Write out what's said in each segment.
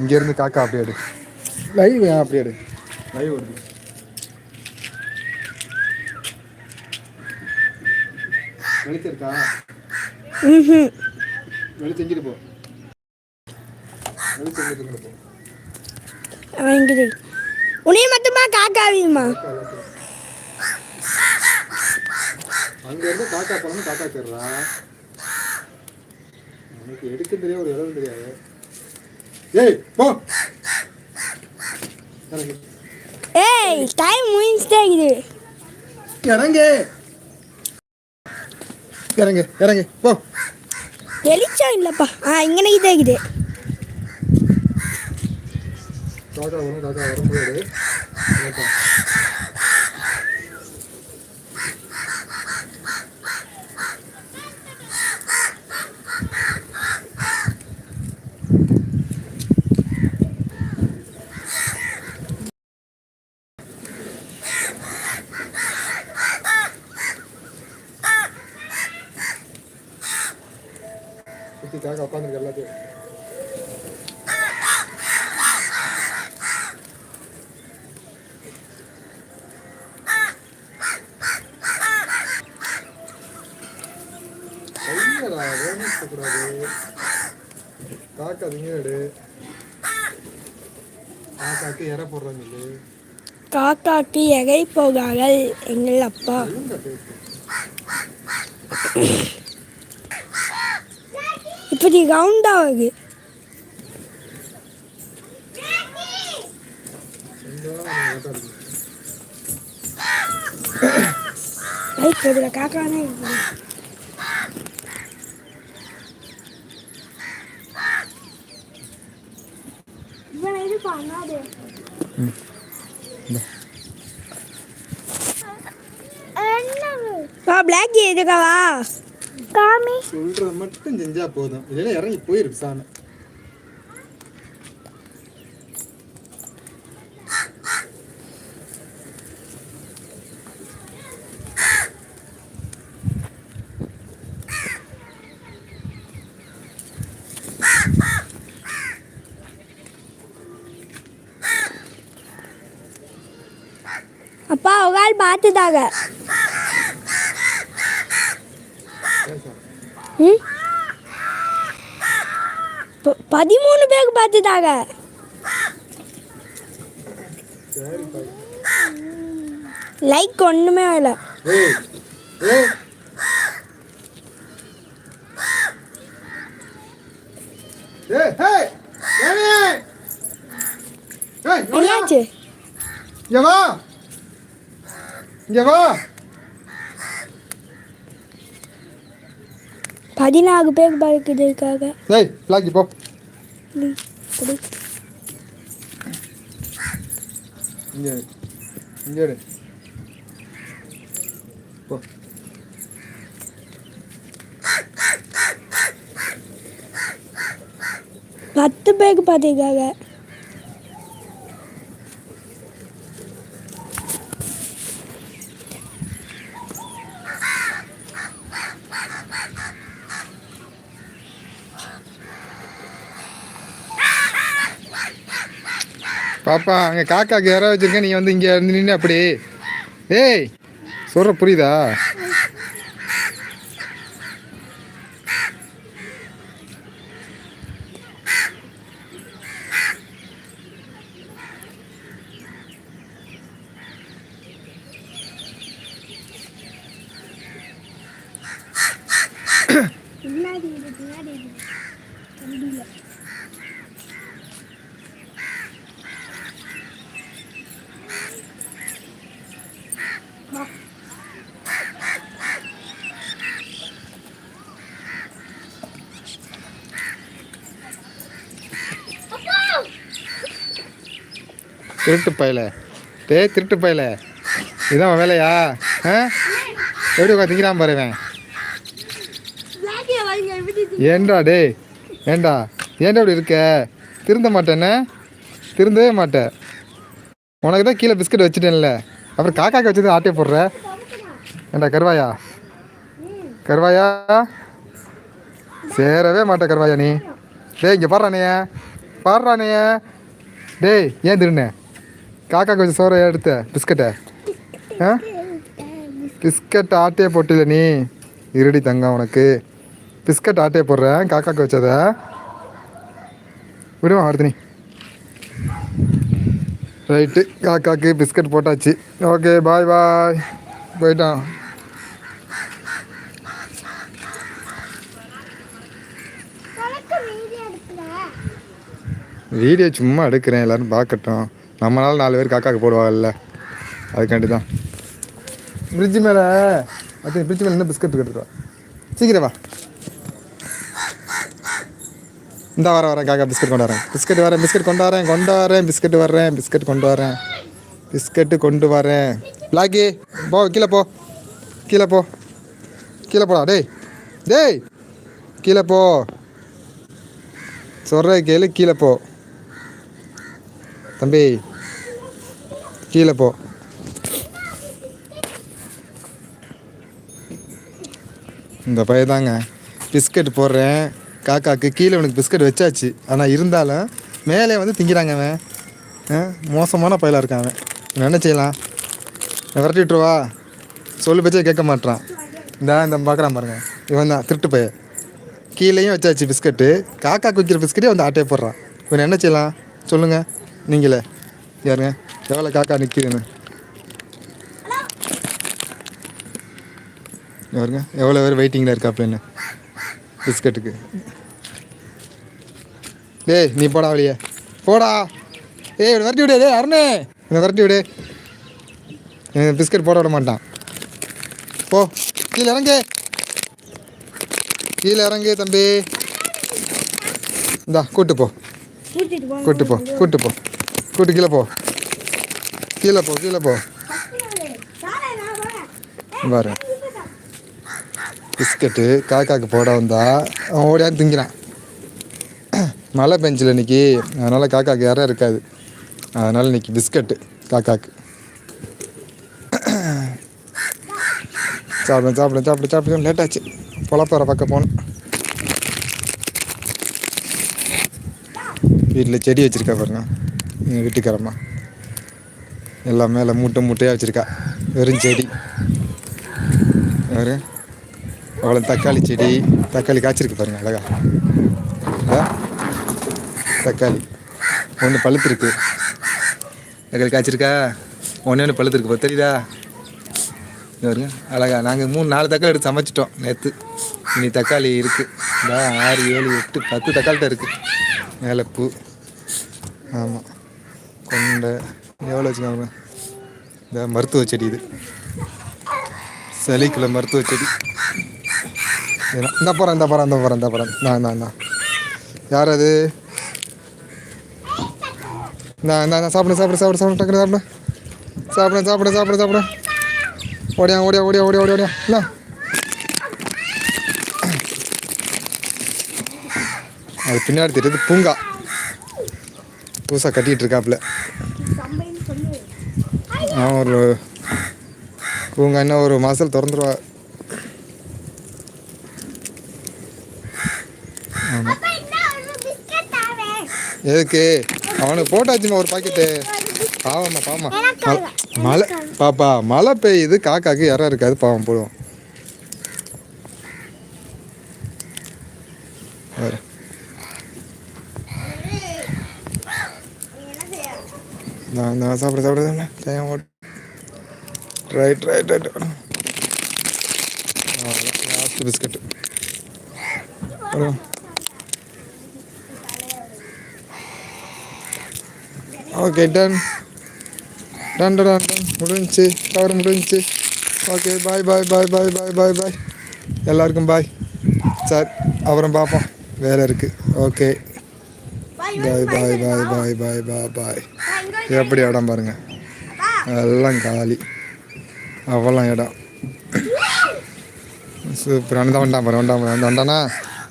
இங்கேருந்து காக்கா அப்படியே எடு. லைவ் அப்படியே எடு. லைவ் வருது வெளிச்சு எங்கிட்டு போ. வெளிச்சு எங்கிட்டு போ. வாங்கிடு. உன்னைய மட்டுமா காக்காவியுமா அங்க இருந்து காக்கா. போனோம் காக்கா தேடுறா. உனக்கு எடுக்க தெரியாது ஒரு இடம் தெரியாது. ஏய் போ. ஏய் டைம் முடிஞ்சிட்டே இருக்குது. இறங்கு. இறங்கு இறங்கு போ. வெளிச்சம் இல்லைப்பா. ஆ இங்கே இருக்குது. காக்கா வரும் காக்கா வரும்போது காக்கா. சுத்தி காக்கா உட்காந்துருக்கு எல்லாத்தையும் ஐயடா வேணும் கூடாது காக்கா திங்கடு காக்காக்கு இற போடுறாங்க காக்காக்கு எகை போகாமல் எங்கள் அப்பா. இப்படி. ரைட் இதில் காக்கானே இருக்குது இவனை இது பண்ணாது வா பிளாக் எதுக்காவா காமி சொல்றது மட்டும் செஞ்சா போதும் இல்லைன்னா இறங்கி போயிருக்கு சாமி அப்பா ஒரு பார்த்துதாங்க பதிமூணு பேருக்கு பார்த்துதாங்க லைக் ஒன்றுமே இல்லை என்னாச்சு எவா இங்க வா. பதினாறு பேர் பார்க்குறதுக்காக ஏய் பிளாக்கி போ. இங்க. இங்க போ. பத்து பேருக்கு பார்த்துருக்காங்க பாப்பா அங்கே காக்காக்கு யாராவது வச்சிருக்கேன் நீ வந்து இங்கே இருந்து நின்று அப்படி ஏய் சொல்கிற புரியுதா? பின்னாடி இது திருட்டு பயல. டேய் திருட்டு பயல. இதான் உன் வேலையா? ஆ? எப்படி உட்காந்து திங்கிறான் பாருவேன் ஏண்டா டே ஏண்டா ஏண்டா ஏன்டா டேய்? ஏன்டா? ஏன்டா இப்படி இருக்க? திருந்த மாட்டேன்னு திருந்தவே மாட்டேன். உனக்கு தான் கீழே பிஸ்கட் வச்சுட்டேன்ல. அப்புறம் காக்காக்கு வச்சது ஆட்டே போடுற. ஏன்டா கருவாயா? கருவாயா? சேரவே மாட்டேன் கருவாயா நீ. டேய் இங்கே பாடுறானே. பாடுறானே. டேய் ஏன் திருண்ணே காக்கா கொஞ்சம் சோறை எடுத்த பிஸ்கட்டை. ஆ? பிஸ்கட் ஆட்டையே போட்டில நீ? இருடி தங்கம் உனக்கு. பிஸ்கட் ஆட்டையே போடுறேன் காக்காக்கு வச்சத. அடுத்து நீ ரைட்டு காக்காக்கு பிஸ்கட் போட்டாச்சு. ஓகே பாய் பாய் போயிட்டான். வீடியோ சும்மா எடுக்கிறேன் எல்லாரும் பார்க்கட்டும். நம்மளால நாலு பேர் காக்காக்கு போடுவாங்கல்ல. அதுக்காண்டி தான். ஃப்ரிட்ஜ் மேலே அது ஃப்ரிட்ஜ் மேலே என்ன பிஸ்கட் எடுத்துருவா சீக்கிரம் வா. இந்த வர வரேன் காக்கா பிஸ்கட் கொண்டு வரேன். பிஸ்கட் வரேன் பிஸ்கட் கொண்டு வரேன் கொண்டு வரேன் பிஸ்கட் வர்றேன் பிஸ்கட் கொண்டு வரேன். பிஸ்கட்டு கொண்டு வரேன். பிளாக்கி போ கீழே போ. கீழே போ. கீழே போடா டேய். டேய் கீழே போ. சொல்கிற கேளு கீழே போ. தம்பி கீழே போ. இந்த பையன் தாங்க பிஸ்கட் போடுறேன். காக்காக்கு கீழே உனக்கு பிஸ்கட் வச்சாச்சு. ஆனால் இருந்தாலும் மேலே வந்து திங்கிறாங்க அவன். ஆ, மோசமான பையலாக இருக்கான் அவன். என்ன செய்யலாம் விரட்டி விட்டுருவா சொல்லு பச்சே கேட்க மாட்றான். இந்த இந்த பார்க்குறான் பாருங்க. இவன் தான் திருட்டு பையன். கீழேயும் வச்சாச்சு பிஸ்கட்டு. காக்கா வைக்கிற பிஸ்கட்டே வந்து ஆட்டையே போடுறான். இவன் என்ன செய்யலாம் சொல்லுங்கள் நீங்களே. யாருங்க? எவ்வளோ காக்கா நிற்கிதுன்னு பாருங்க எவ்வளோ பேர் வெயிட்டிங்கில் இருக்காப்லன்னு பிஸ்கட்டுக்கு. டேய் நீ போடா வெளியே. போடா. ஏய் விரட்டி விடு. டேய் அருணே. இவனை விரட்டி விடு. இவன் பிஸ்கட் போட விட மாட்டான். போ. கீழே இறங்கு. கீழே இறங்கு தம்பி. இந்தா கூட்டு போ. கூட்டு போ. கூட்டு போ. கூட்டு கீழே போ. கீழே போ கீழே போ. பாரு. பிஸ்கட்டு காக்காக்கு போட வந்தா அவன் ஓடியாந்து திங்கிறான். மழை பெஞ்சில் இன்னைக்கு அதனால் காக்காக்கு யாரும் இருக்காது. அதனால் இன்னைக்கு பிஸ்கட்டு காக்காக்கு. சாப்பிட சாப்பிட சாப்பிட சாப்பிட லேட் ஆச்சு. பொழப்பற பக்கம் போனோம் வீட்டில் செடி வச்சுருக்கா பாருங்க. எங்கள் வீட்டுக்காரம்மா. எல்லாம் மேலே மூட்டை மூட்டையாக வச்சுருக்கா. வெறும் செடி. வேறு அவ்வளோ தக்காளி செடி. தக்காளி காய்ச்சிருக்கு பாருங்கள் அழகா. தக்காளி. ஒன்று பழுத்துருக்கு. தக்காளி காய்ச்சிருக்கா? ஒன்று ஒன்று பழுத்துருக்கு பா தெரியுதா? இங்க பாருங்க அழகா. நாங்கள் மூணு நாலு தக்காளி எடுத்து சமைச்சிட்டோம் நேற்று இனி தக்காளி இருக்குது ஆறு ஏழு எட்டு பத்து தக்காளிட்ட இருக்குது மேலே பூ. ஆமாம் கொண்டை எவ்வளோ வச்சுக்காங்க. இந்த மருத்துவ செடி இது. சளிக்குள்ள மருத்துவ செடி. இந்த போகிறேன் இந்த போகிறேன் இந்த போகிறேன் இந்த போகிறேன் நான் நான் நான். யார் அது? நான் நான் சாப்பிடு சாப்பிடு சாப்பிடு சாப்பிடு டக்குனு சாப்பிடு. சாப்பிட சாப்பிட சாப்பிடு சாப்பிட. ஓடியா ஓடியா ஓடியா ஓடியா ஓடியா ஓடியா. இல்லை அது பின்னாடி தெரியுது பூங்கா. புதுசாக கட்டிகிட்டு இருக்காப்புல. ஒரு பூங்கா இன்னும் ஒரு மாதத்தில் திறந்துருவா. தாவே. எதுக்கு? அவனுக்கு போட்டாச்சுமா ஒரு பாக்கெட்டு பாவம்மா பாவமா ம- மழை பாப்பா மழை பெய்யுது காக்காக்கு இறம் இருக்காது பாவம் போடுவோம் வேறு நான் நான் சாப்பிட சாப்பிட தேங்காய் vote right right right last biscuit okay done done done done முடிஞ்சு கவர் முடிஞ்சு okay bye bye bye bye bye bye bye எல்லாருக்கும் பாய் சார் அப்புறம் பார்ப்போம் வேலை இருக்குது okay bye bye bye bye bye bye பாய் எப்படி இடம் பாருங்க. எல்லாம் காலி. அவ்வளோ இடம். சூப்பர். அந்த வண்டான் பாரு வண்டான் பாரு. அந்த வண்டானா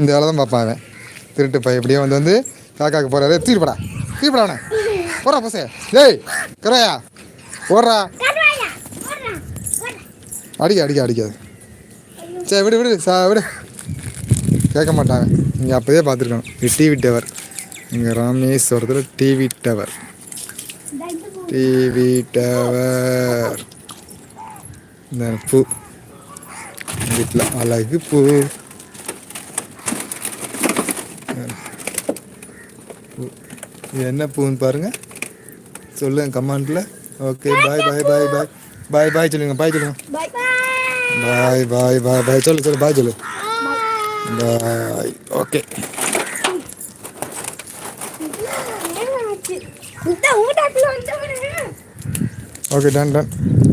இந்த வேலை தான் பார்ப்பேன் அவன். திருட்டு பை எப்படியோ வந்து வந்து காக்காக்கு போகிறாரு தீர்ப்படா தூக்கிப்படாண்ணே போறா பசே. டேய் கரையா போடுறா ஓடுறா. அடிக்க அடிக்க அடிக்காது. சரி விடு விடு. சா விடு. கேட்க மாட்டாங்க நீங்கள் அப்போதே பார்த்துருக்கணும். விட்டி விட்டவர். இங்கே ராமேஸ்வரத்தில் டிவி டவர். டிவி டவர் இந்த பூ. வீட்டில் அழகு பூ. பூ. இது என்ன பூன்னு பாருங்க. சொல்லுங்க கமெண்ட்ல. Okay bye bye bye bye bye பாய் சொல்லுங்க பாய் சொல்லுங்க. Bye. பாய் பாய் பாய் பாய் சொல்லு சொல்லு பாய் சொல்லு. பாய் ஓகே Okay, done, done.